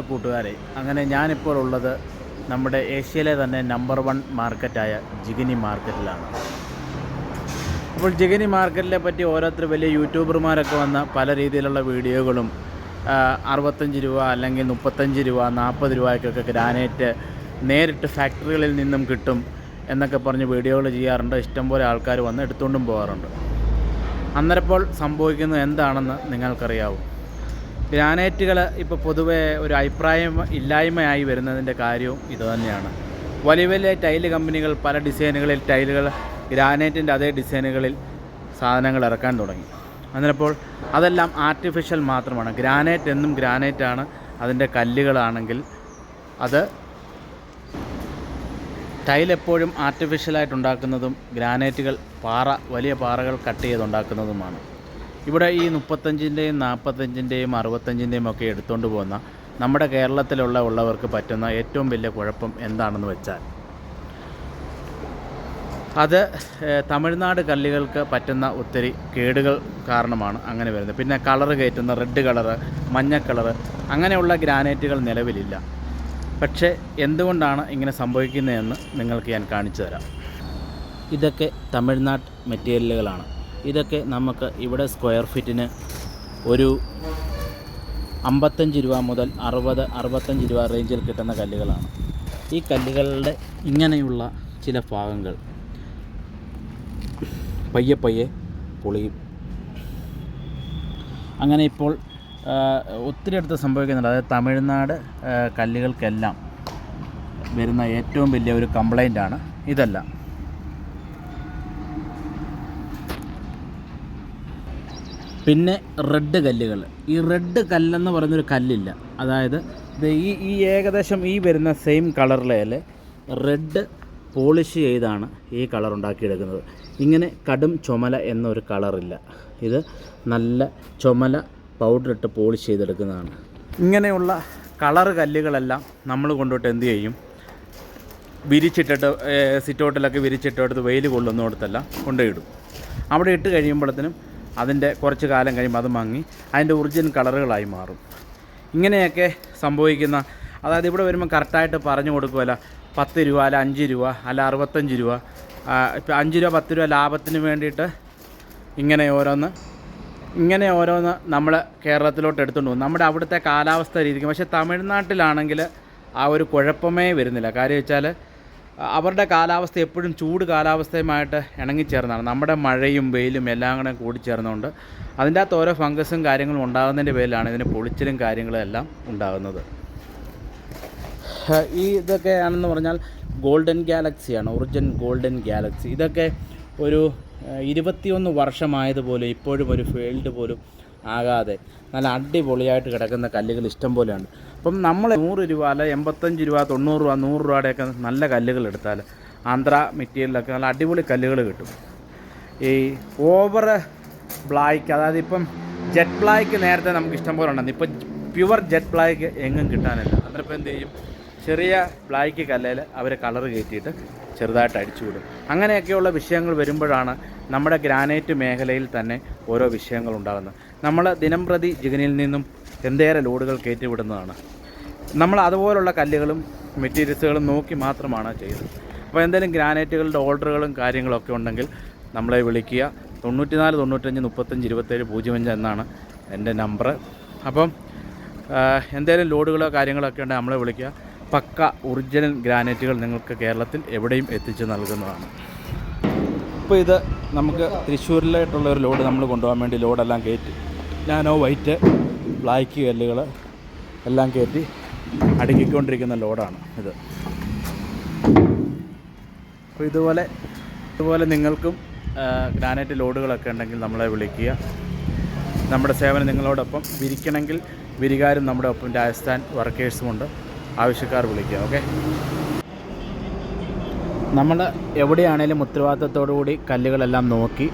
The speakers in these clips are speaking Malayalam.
കൂട്ടുകാരെ അങ്ങനെ ഞാനിപ്പോൾ ഉള്ളത് നമ്മുടെ ഏഷ്യയിലെ തന്നെ നമ്പർ വൺ മാർക്കറ്റായ ജിഗിനി മാർക്കറ്റിലാണ് അപ്പോൾ ജിഗിനി മാർക്കറ്റിനെ പറ്റി ഓരോരുത്തർ വലിയ യൂട്യൂബർമാരൊക്കെ വന്ന പല രീതിയിലുള്ള വീഡിയോകളും അറുപത്തഞ്ച് രൂപ അല്ലെങ്കിൽ മുപ്പത്തഞ്ച് രൂപ നാൽപ്പത് രൂപയ്ക്കൊക്കെ ഗ്രാനൈറ്റ് നേരിട്ട് ഫാക്ടറികളിൽ നിന്നും കിട്ടും എന്നൊക്കെ പറഞ്ഞ് വീഡിയോകൾ ചെയ്യാറുണ്ട്. ഇഷ്ടംപോലെ ആൾക്കാർ വന്ന് എടുത്തുകൊണ്ടും പോകാറുണ്ട്. അന്നേരപ്പോൾ സംഭവിക്കുന്നത് എന്താണെന്ന് നിങ്ങൾക്കറിയാവൂ? ഗ്രാനൈറ്റുകൾ ഇപ്പോൾ പൊതുവെ ഒരു അഭിപ്രായം ഇല്ലായ്മയായി വരുന്നതിന്റെ കാര്യവും ഇതുതന്നെയാണ് വലിയ വലിയ ടൈൽ കമ്പനികൾ പല ഡിസൈനുകളിൽ ടൈലുകൾ ഗ്രാനൈറ്റിന്റെ അതേ ഡിസൈനുകളിൽ സാധനങ്ങൾ ഇറക്കാൻ തുടങ്ങി. അന്നേരപ്പോൾ അതെല്ലാം ആർട്ടിഫിഷ്യൽ മാത്രമാണ്. ഗ്രാനൈറ്റ് എന്നും ഗ്രാനൈറ്റ് ഗ്രാനൈറ്റാണ് അതിന്റെ കല്ലുകളാണെങ്കിൽ അത് ടൈൽ എപ്പോഴും ആർട്ടിഫിഷ്യലായിട്ട് ഉണ്ടാക്കുന്നതും ഗ്രാനൈറ്റുകൾ പാറ വലിയ പാറകൾ കട്ട് ചെയ്തുണ്ടാക്കുന്നതുമാണ് ഇവിടെ ഈ മുപ്പത്തഞ്ചിന്റെയും നാൽപ്പത്തഞ്ചിന്റെയും അറുപത്തഞ്ചിന്റെയും ഒക്കെ എടുത്തുകൊണ്ട് പോകുന്ന നമ്മുടെ കേരളത്തിലുള്ള ഉള്ളവർക്ക് പറ്റുന്ന ഏറ്റവും വലിയ കുഴപ്പം എന്താണെന്ന് വെച്ചാൽ അത് തമിഴ്നാട് കല്ലുകൾക്ക് പറ്റുന്ന ഒത്തിരി കേടുകൾ കാരണമാണ് അങ്ങനെ വരുന്നത്. പിന്നെ കളറ് കയറ്റുന്ന റെഡ് കളറ് മഞ്ഞ കളറ് അങ്ങനെയുള്ള ഗ്രാനൈറ്റുകൾ നിലവിലില്ല. പക്ഷേ എന്തുകൊണ്ടാണ് ഇങ്ങനെ സംഭവിക്കുന്നതെന്ന് നിങ്ങൾക്ക് ഞാൻ കാണിച്ചു തരാം. ഇതൊക്കെ തമിഴ്നാട് മെറ്റീരിയലുകളാണ്. ഇതൊക്കെ നമുക്ക് ഇവിടെ സ്ക്വയർ ഫീറ്റിന് ഒരു അമ്പത്തഞ്ച് രൂപ മുതൽ അറുപത് അറുപത്തഞ്ച് രൂപ റേഞ്ചിൽ കിട്ടുന്ന കല്ലുകളാണ്. ഈ കല്ലുകളുടെ ഇങ്ങനെയുള്ള ചില ഭാഗങ്ങൾ പയ്യെ പയ്യെ പൊളിയും. അങ്ങനെ ഇപ്പോൾ ഒത്തിരി അടുത്ത് സംഭവിക്കുന്നുണ്ട്. അതായത് തമിഴ്നാട് കല്ലുകൾക്കെല്ലാം വരുന്ന ഏറ്റവും വലിയ ഒരു കംപ്ലൈന്റാണ് ഇതെല്ലാം. പിന്നെ റെഡ് കല്ലുകൾ. ഈ റെഡ് കല്ലെന്ന് പറയുന്നൊരു കല്ലില്ല. അതായത് ഈ ഈ ഏകദേശം ഈ വരുന്ന സെയിം കളറിലെ റെഡ് പോളിഷ് ചെയ്താണ് ഈ കളർ ഉണ്ടാക്കിയെടുക്കുന്നത്. ഇങ്ങനെ കടും ചുമല എന്നൊരു കളറില്ല ഇത് നല്ല ചുമല പൗഡർ ഇട്ട് പോളിഷ് ചെയ്തെടുക്കുന്നതാണ്. ഇങ്ങനെയുള്ള കളർ കല്ലുകളെല്ലാം നമ്മൾ കൊണ്ടുപോയിട്ട് എന്ത് ചെയ്യും? വിരിച്ചിട്ടിട്ട് സിറ്റൗട്ടിലൊക്കെ വിരിച്ചിട്ടെടുത്ത് വെയിൽ കൊള്ളുന്നിടത്തെല്ലാം കൊണ്ടുപോയിടും അവിടെ ഇട്ട് കഴിയുമ്പോഴത്തേനും അതിന്റെ കുറച്ച് കാലം കഴിയുമ്പോൾ അത് മങ്ങി അതിന്റെ ഒറിജിനൽ കളറുകളായി മാറും. ഇങ്ങനെയൊക്കെ സംഭവിക്കുന്ന അതായത് ഇവിടെ വരുമ്പോൾ കറക്റ്റായിട്ട് പറഞ്ഞു കൊടുക്കുമല്ല പത്ത് രൂപ അല്ല അഞ്ച് രൂപ അല്ല അറുപത്തഞ്ച് രൂപ. ഇപ്പം അഞ്ച് രൂപ പത്ത് രൂപ ലാഭത്തിന് വേണ്ടിയിട്ട് ഇങ്ങനെ ഓരോന്ന് ഇങ്ങനെ ഓരോന്ന് നമ്മൾ കേരളത്തിലോട്ട് എടുത്തുകൊണ്ട് പോകും. നമ്മുടെ അവിടുത്തെ കാലാവസ്ഥ രീതിക്ക് പക്ഷേ തമിഴ്നാട്ടിലാണെങ്കിൽ ആ ഒരു കുഴപ്പമേ വരുന്നില്ല. കാര്യം വെച്ചാൽ അവരുടെ കാലാവസ്ഥ എപ്പോഴും ചൂട് കാലാവസ്ഥയുമായിട്ട് ഇണങ്ങിച്ചേർന്നാണ് നമ്മുടെ മഴയും വെയിലും എല്ലാം കൂടെ കൂടിച്ചേർന്നുകൊണ്ട് അതിന്റെ അകത്ത് ഓരോ ഫംഗസും കാര്യങ്ങളും ഉണ്ടാകുന്നതിന്റെ പേരിലാണ് ഇതിന് പൊളിച്ചിലും കാര്യങ്ങളും എല്ലാം ഉണ്ടാകുന്നത്. ഈ ഇതൊക്കെയാണെന്ന് പറഞ്ഞാൽ ഗോൾഡൻ ഗാലക്സിയാണ് ഒറിജിൻ ഗോൾഡൻ ഗാലക്സി. ഇതൊക്കെ ഒരു ഇരുപത്തിയൊന്ന് വർഷമായതുപോലെ ഇപ്പോഴും ഒരു ഫീൽഡ് പോലും ആകാതെ നല്ല അടിപൊളിയായിട്ട് കിടക്കുന്ന കല്ലുകൾ ഇഷ്ടം പോലെയാണ് അപ്പം നമ്മൾ നൂറ് രൂപ അല്ല എൺപത്തഞ്ച് രൂപ തൊണ്ണൂറ് രൂപ നൂറ് രൂപയുടെയൊക്കെ നല്ല കല്ലുകൾ എടുത്താൽ ആന്ധ്ര മെറ്റീരിയലൊക്കെ നല്ല അടിപൊളി കല്ലുകൾ കിട്ടും. ഈ ഓവർ ബ്ലാക്ക് അതായത് ഇപ്പം ജെറ്റ് ബ്ലാക്ക് നേരത്തെ നമുക്ക് ഇഷ്ടം പോലെ ഉണ്ടായിരുന്നു. ഇപ്പം പ്യുവർ ജെറ്റ് ബ്ലാക്ക് എങ്ങും കിട്ടാനില്ല. അന്നേരം എന്ത് ചെയ്യും? ചെറിയ ബ്ലാക്ക് കല്ലയിൽ അവർ കളർ കയറ്റിയിട്ട് ചെറുതായിട്ട് അടിച്ചു വിടും. അങ്ങനെയൊക്കെയുള്ള വിഷയങ്ങൾ വരുമ്പോഴാണ് നമ്മുടെ ഗ്രാനൈറ്റ് മേഖലയിൽ തന്നെ ഓരോ വിഷയങ്ങൾ ഉണ്ടാകുന്നത്. നമ്മൾ ദിനം പ്രതി ജിഗനിൽ നിന്നും എന്തേറെ ലോഡുകൾ കയറ്റിവിടുന്നതാണ്. നമ്മൾ അതുപോലുള്ള കല്ലുകളും മെറ്റീരിയൽസുകളും നോക്കി മാത്രമാണ് ചെയ്യുന്നത് അപ്പോൾ എന്തെങ്കിലും ഗ്രാനൈറ്റുകളുടെ ഓർഡറുകളും കാര്യങ്ങളൊക്കെ ഉണ്ടെങ്കിൽ നമ്മളെ വിളിക്കുക. തൊണ്ണൂറ്റിനാല് തൊണ്ണൂറ്റഞ്ച് മുപ്പത്തഞ്ച് ഇരുപത്തേഴ് പൂജ്യം അഞ്ച് എന്നാണ് എന്റെ നമ്പർ. അപ്പം എന്തെങ്കിലും ലോഡുകളോ കാര്യങ്ങളൊക്കെ ഉണ്ടെങ്കിൽ നമ്മളെ വിളിക്കുക. പക്ക ഒറിജിനൽ ഗ്രാനൈറ്റുകൾ നിങ്ങൾക്ക് കേരളത്തിൽ എവിടെയും എത്തിച്ച് നൽകുന്നതാണ്. ഇപ്പോൾ ഇത് നമുക്ക് തൃശ്ശൂരിലായിട്ടുള്ള ഒരു ലോഡ് നമ്മൾ കൊണ്ടുപോകാൻ വേണ്ടി ലോഡെല്ലാം കയറ്റി. നാനോ വൈറ്റ് ബ്ലാക്ക് കല്ലുകൾ എല്ലാം കയറ്റി അടുക്കിക്കൊണ്ടിരിക്കുന്ന ലോഡാണ് ഇത്. അപ്പോൾ ഇതുപോലെ ഇതുപോലെ നിങ്ങൾക്കും ഗ്രാനൈറ്റ് ലോഡുകളൊക്കെ ഉണ്ടെങ്കിൽ നമ്മളെ വിളിക്കുക. നമ്മുടെ സേവനം നിങ്ങളോടൊപ്പം വിരിക്കണമെങ്കിൽ വിരികാരും നമ്മുടെ ഒപ്പം രാജസ്ഥാൻ വർക്കേഴ്സും ഉണ്ട്. ആവശ്യക്കാർ വിളിക്കുക ഓക്കെ? നമ്മൾ എവിടെയാണേലും ഉത്തരവാദിത്തത്തോടു കൂടി കല്ലുകളെല്ലാം നോക്കി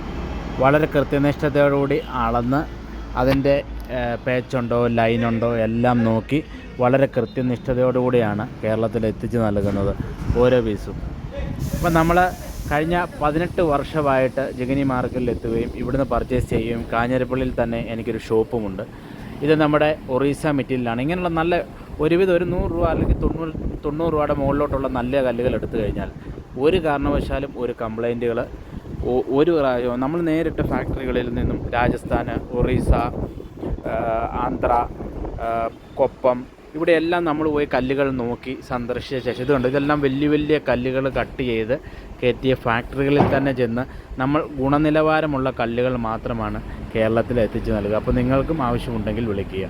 വളരെ കൃത്യനിഷ്ഠതയോടുകൂടി അളന്ന് അതിന്റെ പേച്ചുണ്ടോ ലൈനുണ്ടോ എല്ലാം നോക്കി വളരെ കൃത്യനിഷ്ഠതയോടുകൂടിയാണ് കേരളത്തിൽ എത്തിച്ചു നൽകുന്നത് ഓരോ പീസും. അപ്പം നമ്മൾ കഴിഞ്ഞ പതിനെട്ട് വർഷമായിട്ട് ജഗനി മാർക്കറ്റിൽ എത്തുകയും ഇവിടുന്ന് പർച്ചേസ് ചെയ്യുകയും കാഞ്ഞിരപ്പള്ളിയിൽ തന്നെ എനിക്കൊരു ഷോപ്പുമുണ്ട്. ഇത് നമ്മുടെ ഒറീസ മെറ്റീരിയലാണ്. ഇങ്ങനെയുള്ള നല്ല ഒരുവിധം ഒരു നൂറ് രൂപ അല്ലെങ്കിൽ തൊണ്ണൂറ് തൊണ്ണൂറ് രൂപയുടെ മുകളിലോട്ടുള്ള നല്ല കല്ലുകൾ എടുത്തു കഴിഞ്ഞാൽ ഒരു കാരണവശാലും ഒരു കംപ്ലൈന്റുകൾ ഒരു നമ്മൾ നേരിട്ട് ഫാക്ടറികളിൽ നിന്നും രാജസ്ഥാൻ ഒറീസ ആന്ധ്ര കൊപ്പം ഇവിടെയെല്ലാം നമ്മൾ പോയി കല്ലുകൾ നോക്കി സന്ദർശിച്ച ശേഷം ഇതുണ്ട്. ഇതെല്ലാം വലിയ വലിയ കല്ലുകൾ കട്ട് ചെയ്ത് കയറ്റിയ ഫാക്ടറികളിൽ തന്നെ ചെന്ന് നമ്മൾ ഗുണനിലവാരമുള്ള കല്ലുകൾ മാത്രമാണ് കേരളത്തിൽ എത്തിച്ചു നൽകുക. അപ്പോൾ നിങ്ങൾക്കും ആവശ്യമുണ്ടെങ്കിൽ വിളിക്കുക.